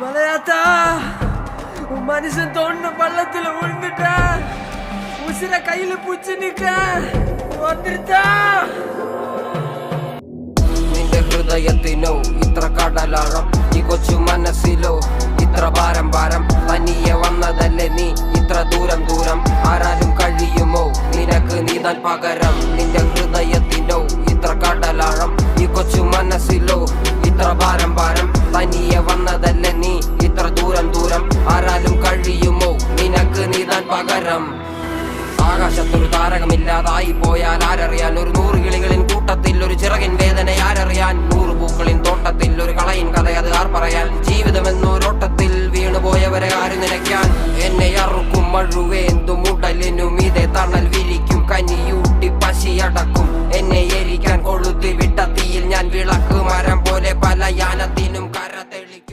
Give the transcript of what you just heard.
மலையாத்தா உன் மனுஷன் தோண்ட பள்ளத்துல விழுந்துட்டா உசிர கையில புடிச்சு நிக்க வந்துருத்தா നിന്റെ ഹൃദയത്തിനോ ഇത്ര കടലാഴം ഈ കൊച്ചു മനസ്സിലോ ഇത്ര ഭാരം ഭാരം തനിയെ വന്നതല്ലേ നീ ഇത്ര ദൂരം ദൂരം ആരാലും കഴിയുമോ നിനക്ക് നീതാൻ പകരം നിന്റെ ഹൃദയത്തിനോ പകരം. ആകാശത്തൊരു താരകമില്ലാതായി പോയാൽ ആരറിയാൻ ഒരു നൂറ് കിളികളിൻ കൂട്ടത്തിൽ ഒരു ചിറകിൻ വേദന ആരറിയാൻ? നൂറ് പൂക്കളിൻ തോട്ടത്തിൽ ഒരു കളയിൻ കഥ അത് ആർ പറയാൻ? ജീവിതമെന്നൊരോട്ടത്തിൽ വീണുപോയവരെ ആരും നിലയ്ക്കാൻ